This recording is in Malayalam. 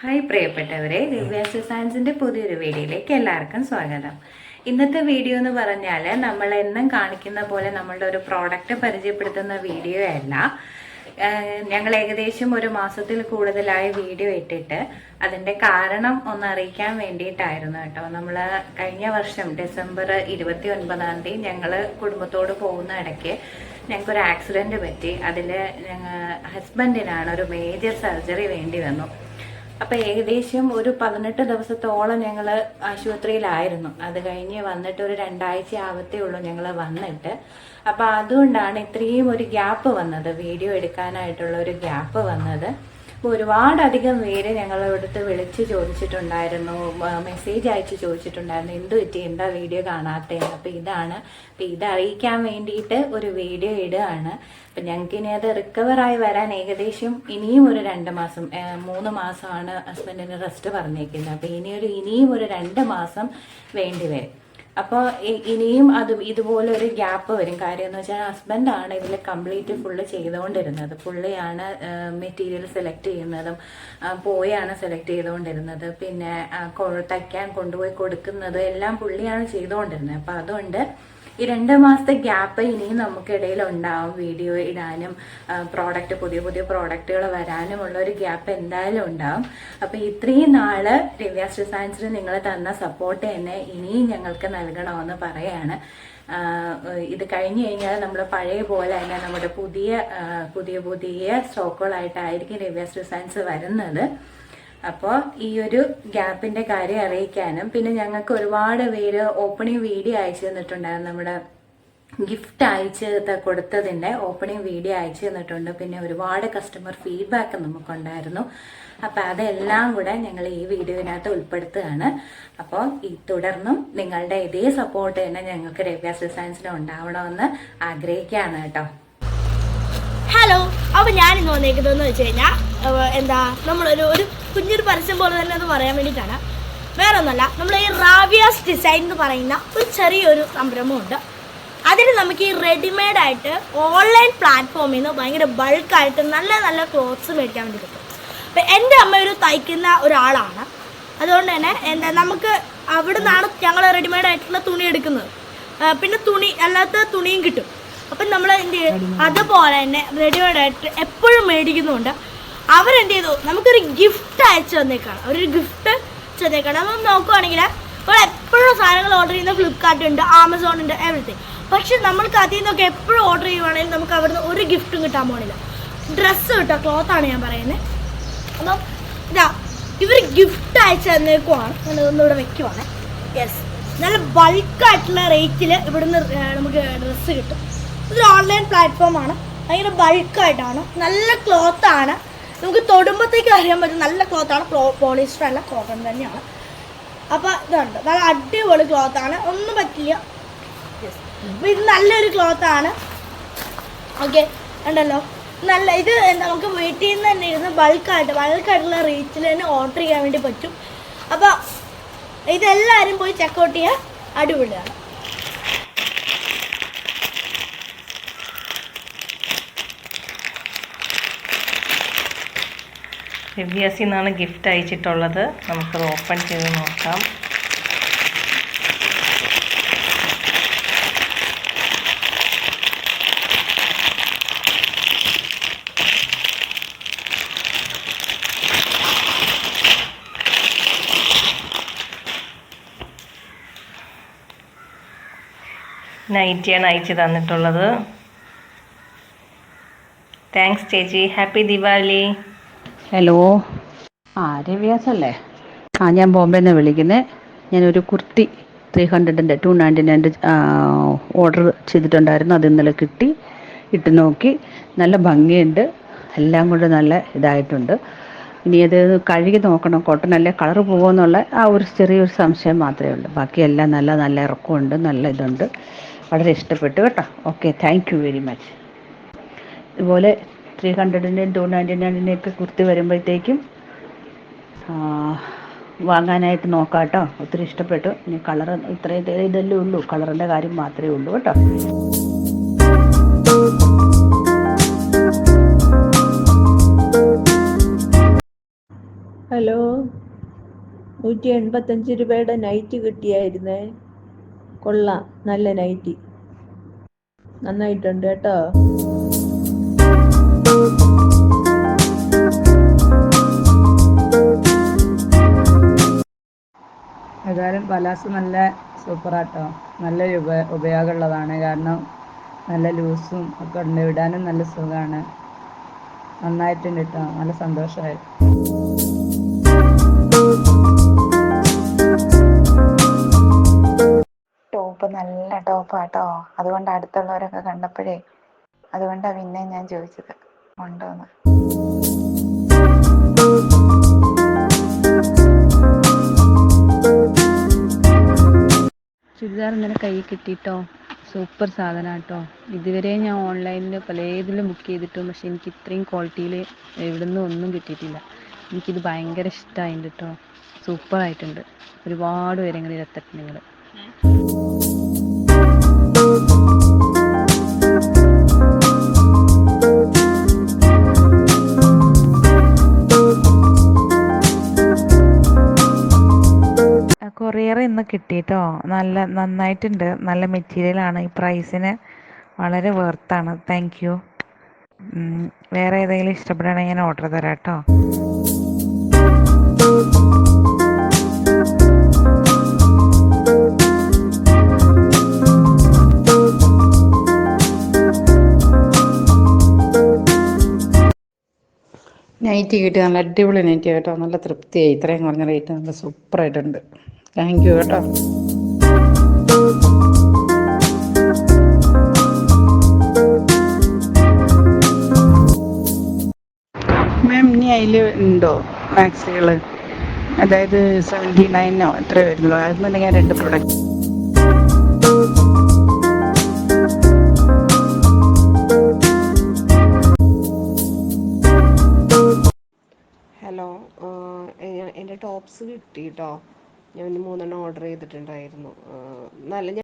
ഹായ് പ്രിയപ്പെട്ടവരെ ദിവ്യാസ് സയൻസിന്റെ പുതിയൊരു വീഡിയോയിലേക്ക് എല്ലാവർക്കും സ്വാഗതം. ഇന്നത്തെ വീഡിയോ എന്ന് പറഞ്ഞാൽ നമ്മൾ എന്നും കാണിക്കുന്ന പോലെ നമ്മളുടെ ഒരു പ്രോഡക്റ്റ് പരിചയപ്പെടുത്തുന്ന വീഡിയോ അല്ല. ഞങ്ങൾ ഏകദേശം ഒരു മാസത്തിൽ കൂടുതലായി വീഡിയോ ഇട്ടിട്ട് അതിന്റെ കാരണം ഒന്ന് അറിയിക്കാൻ വേണ്ടിയിട്ടായിരുന്നു കേട്ടോ. നമ്മൾ കഴിഞ്ഞ വർഷം ഡിസംബർ ഇരുപത്തി ഒൻപതാം തീയതി ഞങ്ങൾ കുടുംബത്തോട് പോകുന്ന ഇടയ്ക്ക് ഞങ്ങൾക്കൊരു ആക്സിഡന്റ് പറ്റി. അതിൽ ഞങ്ങൾ ഹസ്ബൻഡിനാണ് ഒരു മേജർ സർജറി വേണ്ടി വന്നു. അപ്പൊ ഏകദേശം ഒരു പതിനെട്ട് ദിവസത്തോളം ഞങ്ങൾ ആശുപത്രിയിലായിരുന്നു. അത് കഴിഞ്ഞ് വന്നിട്ട് ഒരു രണ്ടാഴ്ച ആവത്തേ ഉള്ളൂ ഞങ്ങൾ വന്നിട്ട്. അപ്പൊ അതുകൊണ്ടാണ് ഇത്രയും ഒരു ഗ്യാപ്പ് വന്നത്. വീഡിയോ എടുക്കാനായിട്ടുള്ള ഒരു ഗ്യാപ്പ് വന്നത്. അപ്പോൾ ഒരുപാടധികം പേര് ഞങ്ങളിവിടുത്തെ വിളിച്ച് ചോദിച്ചിട്ടുണ്ടായിരുന്നു മെസ്സേജ് അയച്ച് ചോദിച്ചിട്ടുണ്ടായിരുന്നു എന്ത് പറ്റി? എന്താ വീഡിയോ കാണാത്തതെന്ന് അപ്പോൾ ഇതാണ് അപ്പം ഇതറിയിക്കാൻ വേണ്ടിയിട്ട് ഒരു വീഡിയോ ഇടുകയാണ്. അപ്പം ഞങ്ങൾക്ക് ഇനി അത് റിക്കവറായി വരാൻ ഏകദേശം ഇനിയും ഒരു രണ്ട് മാസം മൂന്ന് മാസമാണ് ഹസ്ബൻഡിന് റെസ്റ്റ് പറഞ്ഞേക്കുന്നത്. അപ്പോൾ ഇനിയൊരു ഇനിയും ഒരു രണ്ട് മാസം വേണ്ടി വരും. അപ്പോൾ ഇനിയും അത് ഇതുപോലെ ഒരു ഗ്യാപ്പ് വരും. കാര്യം എന്ന് വെച്ചാൽ ഹസ്ബൻഡാണ് ഇതിൽ കംപ്ലീറ്റ് ഫുള്ള് ചെയ്തുകൊണ്ടിരുന്നത് പുള്ളിയാണ് മെറ്റീരിയൽ സെലക്ട് ചെയ്യുന്നതും പോയാണ് സെലക്ട് ചെയ്തുകൊണ്ടിരുന്നത് പിന്നെ തയ്ക്കാൻ കൊണ്ടുപോയി കൊടുക്കുന്നത് എല്ലാം പുള്ളിയാണ് ചെയ്തുകൊണ്ടിരുന്നത് അപ്പം അതുകൊണ്ട് ഈ രണ്ട് മാസത്തെ ഗ്യാപ്പ് ഇനിയും നമുക്കിടയിൽ ഉണ്ടാവും വീഡിയോ ഇടാനും പ്രോഡക്റ്റ് പുതിയ പുതിയ പ്രോഡക്റ്റുകൾ വരാനും ഉള്ള ഒരു ഗ്യാപ്പ് എന്തായാലും ഉണ്ടാവും. അപ്പൊ ഇത്രയും നാൾ ദിവ്യാസ് ഡിസൈൻസിന് നിങ്ങൾ തന്ന സപ്പോർട്ട് തന്നെ ഇനിയും ഞങ്ങൾക്ക് നൽകണമെന്ന് പറയാണ്. ഇത് കഴിഞ്ഞു കഴിഞ്ഞാൽ നമ്മൾ പഴയ പോലെ തന്നെ നമ്മുടെ പുതിയ പുതിയ പുതിയ സ്റ്റോക്കുകളായിട്ടായിരിക്കും ദിവ്യാസ് ഡിസൈൻസ് വരുന്നത്. അപ്പോൾ ഈ ഒരു ഗ്യാപ്പിന്റെ കാര്യം അറിയിക്കാനും പിന്നെ ഞങ്ങൾക്ക് ഒരുപാട് പേര് ഓപ്പണിംഗ് വീഡിയോ അയച്ചു തന്നിട്ടുണ്ടായിരുന്നു. നമ്മുടെ ഗിഫ്റ്റ് അയച്ച് കൊടുത്തതിന്റെ ഓപ്പണിംഗ് വീഡിയോ അയച്ചു തന്നിട്ടുണ്ട്. പിന്നെ ഒരുപാട് കസ്റ്റമർ ഫീഡ്ബാക്ക് നമുക്കുണ്ടായിരുന്നു. അപ്പോൾ അതെല്ലാം കൂടെ ഞങ്ങൾ ഈ വീഡിയോയിനകത്ത് ഉൾപ്പെടുത്തുകയാണ്. അപ്പോൾ ഈ തുടർന്നും നിങ്ങളുടെ ഇതേ സപ്പോർട്ട് തന്നെ ഞങ്ങൾക്ക് രവ്യാസ് ഡിസൈൻസിന് ഉണ്ടാവണമെന്ന് ആഗ്രഹിക്കുകയാണ് കേട്ടോ. അപ്പോൾ ഞാൻ ഇന്ന് വന്നേക്കുന്നതെന്ന് വെച്ച് കഴിഞ്ഞാൽ എന്താ നമ്മളൊരു ഒരു കുഞ്ഞൊരു പരസ്യം പോലെ തന്നെ അത് പറയാൻ വേണ്ടിയിട്ടാണ്. വേറെ ഒന്നല്ല നമ്മൾ ഈ റാവിയാസ് ഡിസൈൻ എന്ന് പറയുന്ന ഒരു ചെറിയൊരു സംരംഭമുണ്ട്. അതിൽ നമുക്ക് ഈ റെഡിമെയ്ഡ് ആയിട്ട് ഓൺലൈൻ പ്ലാറ്റ്ഫോമിൽ നിന്ന് ഭയങ്കര ബൾക്കായിട്ട് നല്ല നല്ല ക്ലോത്ത്സ് മേടിക്കാൻ വേണ്ടി കിട്ടും അപ്പം എന്റെ അമ്മ ഒരു തയ്ക്കുന്ന ഒരാളാണ്. അതുകൊണ്ട് തന്നെ എന്താ നമുക്ക് അവിടെ നിന്നാണ് ഞങ്ങൾ റെഡിമെയ്ഡ് ആയിട്ടുള്ള തുണി എടുക്കുന്നത്. പിന്നെ തുണി അല്ലാത്ത തുണിയും കിട്ടും. അപ്പം നമ്മൾ എന്ത് ചെയ്യും? അതുപോലെ തന്നെ റെഡിമെയ്ഡ് ആയിട്ട് എപ്പോഴും മേടിക്കുന്നുണ്ട്. അവരെന്ത് ചെയ്തു നമുക്കൊരു ഗിഫ്റ്റ് അയച്ചു തന്നേക്കാണ്. അവരൊരു ഗിഫ്റ്റ് തന്നേക്കാണ്. നമ്മൾ നോക്കുവാണെങ്കിൽ നമ്മൾ എപ്പോഴും സാധനങ്ങൾ ഓർഡർ ചെയ്യുന്ന ഫ്ലിപ്കാർട്ട് ഉണ്ട് ആമസോൺ ഉണ്ട് എവറിത്തിങ് പക്ഷെ നമ്മൾക്ക് അതിൽ നിന്നൊക്കെ എപ്പോഴും ഓർഡർ ചെയ്യുവാണെങ്കിൽ നമുക്ക് അവിടുന്ന് ഒരു ഗിഫ്റ്റും കിട്ടാൻ പോണില്ല. ഡ്രസ്സ് കിട്ടുക ക്ലോത്താണ് ഞാൻ പറയുന്നത് അപ്പം ഇതാ ഇവർ ഗിഫ്റ്റ് അയച്ചു തന്നേക്കുവാണ്. ഞാൻ ഇവിടെ വെക്കുവാണ്. യെസ് നല്ല ബൾക്കായിട്ടുള്ള റേറ്റിൽ ഇവിടുന്ന് നമുക്ക് ഡ്രസ്സ് കിട്ടും. ഇതൊരു ഓൺലൈൻ പ്ലാറ്റ്ഫോമാണ് ഭയങ്കര ബൾക്കായിട്ടാണ് നല്ല ക്ലോത്താണ് നമുക്ക് തൊടുമ്പത്തേക്ക് അറിയാൻ പറ്റും നല്ല ക്ലോത്താണ് പോളിസ്റ്റർ അല്ല കോട്ടൺ തന്നെയാണ്. അപ്പോൾ ഇതുണ്ട്. നല്ല അടിപൊളി ക്ലോത്താണ് ഒന്നും പറ്റില്ല. അപ്പോൾ ഇത് നല്ലൊരു ക്ലോത്താണ് ഓക്കെ ഉണ്ടല്ലോ. നല്ല ഇത് നമുക്ക് വീട്ടിൽ നിന്ന് തന്നെ ഇരുന്ന് ബൾക്കായിട്ട് ബൾക്കായിട്ടുള്ള റീച്ചിൽ തന്നെ ഓർഡർ ചെയ്യാൻ വേണ്ടി പറ്റും. അപ്പോൾ ഇതെല്ലാവരും പോയി ചെക്കൗട്ട് ചെയ്യുക അടിപൊളിയാണ്. ദിവ്യാസിൽ നിന്നാണ് ഗിഫ്റ്റ് അയച്ചിട്ടുള്ളത്. നമുക്കത് ഓപ്പൺ ചെയ്ത് നോക്കാം. നൈറ്റിയാണ് അയച്ചു തന്നിട്ടുള്ളത്. താങ്ക്സ് ചേച്ചി. ഹാപ്പി ദിവാലി ഹലോ ആ രവ്യാസ് അല്ലേ ആ ഞാൻ ബോംബെ നിന്ന് വിളിക്കുന്നത് ഞാനൊരു കുർത്തി ത്രീ ഹൺഡ്രഡിന്റെ ടു നയന്റി നയന്റെ ഓർഡർ ചെയ്തിട്ടുണ്ടായിരുന്നു. അത് ഇന്നലെ കിട്ടി. ഇട്ട് നോക്കി. നല്ല ഭംഗിയുണ്ട്. എല്ലാം കൊണ്ട് നല്ല ഇതായിട്ടുണ്ട്. ഇനി അത് കഴുകി നോക്കണം. കോട്ടൺ അല്ലേ? കളർ പോകുമെന്നുള്ള ആ ഒരു ചെറിയൊരു സംശയം മാത്രമേ ഉള്ളൂ. ബാക്കിയെല്ലാം നല്ല നല്ല ഇറക്കമുണ്ട്. നല്ല ഇതുണ്ട്. വളരെ ഇഷ്ടപ്പെട്ടു കേട്ടോ. Okay thank you very much ഇതുപോലെ ത്രീ ഹൺഡ്രഡിന്റെയും ടു നയന്റി നയന്റിന്റെയൊക്കെ കുർത്തി വരുമ്പോഴത്തേക്കും വാങ്ങാനായിട്ട് നോക്കാം കേട്ടോ ഒത്തിരി ഇഷ്ടപ്പെട്ടു. ഇനി കളർ ഇത്രയും ഇതേ ഇതല്ലേ ഉള്ളൂ. കളറിന്റെ കാര്യം മാത്രമേ ഉള്ളൂ കേട്ടോ. ഹലോ നൂറ്റി എൺപത്തഞ്ച് രൂപയുടെ നൈറ്റ് കിട്ടിയായിരുന്നേ. കൊള്ളാം നല്ല നൈറ്റി. നന്നായിട്ടുണ്ട് കേട്ടോ. ഏതായാലും പലാസ് നല്ല സൂപ്പറാട്ടോ. നല്ല ഉപ ഉപയോഗമുള്ളതാണ്. കാരണം നല്ല ലൂസും ഒക്കെ ഉണ്ട്. ഇടാനും നല്ല സുഖമാണ്. നന്നായിട്ടുണ്ട് കേട്ടോ നല്ല സന്തോഷമായി. ടോപ്പ് നല്ല ടോപ്പാട്ടോ. അതുകൊണ്ട് അടുത്തുള്ളവരൊക്കെ കണ്ടപ്പോഴേ അതുകൊണ്ടാണ് പിന്നെ ഞാൻ ചോദിച്ചത്. ഉണ്ടോന്ന്. ചുരിദാർ ഇങ്ങനെ കൈ കിട്ടിയിട്ടോ സൂപ്പർ സാധനം കേട്ടോ ഇതുവരെ ഞാൻ ഓൺലൈനിൽ പലതിലും ബുക്ക് ചെയ്തിട്ടും പക്ഷെ എനിക്ക് ഇത്രയും ക്വാളിറ്റിയിൽ എവിടുന്നും ഒന്നും കിട്ടിയിട്ടില്ല. എനിക്കിത് ഭയങ്കര ഇഷ്ടമായിട്ടുണ്ട് കേട്ടോ സൂപ്പർ ആയിട്ടുണ്ട് ഒരുപാട് ഇങ്ങനെ എത്തട്ടെ നിങ്ങൾ കൊറിയർ ഇന്ന് കിട്ടിയിട്ടോ നല്ല നന്നായിട്ടുണ്ട്. നല്ല മെറ്റീരിയലാണ് ഈ പ്രൈസിന് വളരെ വെർത്താണ് താങ്ക് യു വേറെ ഏതെങ്കിലും ഇഷ്ടപ്പെടുകയാണെങ്കിൽ ഞാൻ ഓർഡർ തരാം കേട്ടോ. നൈറ്റി കിട്ടി നല്ല അടിപൊളി നൈറ്റി കേട്ടോ. നല്ല തൃപ്തിയായി. ഇത്രയും കുറഞ്ഞ റേറ്റ് നല്ല സൂപ്പറായിട്ടുണ്ട് താങ്ക് യു കേട്ടോ. മാം ഇനി അതിൽ ഉണ്ടോ മാക്സികൾ അതായത് സെവന്റി നയനോ എത്ര വരുന്നുള്ളൂ. അതെന്നുണ്ടെങ്കിൽ രണ്ട് പ്രൊഡക്റ്റ് ഹലോ എന്റെ ടോപ്സ് കിട്ടി കേട്ടോ ഞാൻ മൂന്നെണ്ണം ഓർഡർ ചെയ്തിട്ടുണ്ടായിരുന്നു. നല്ല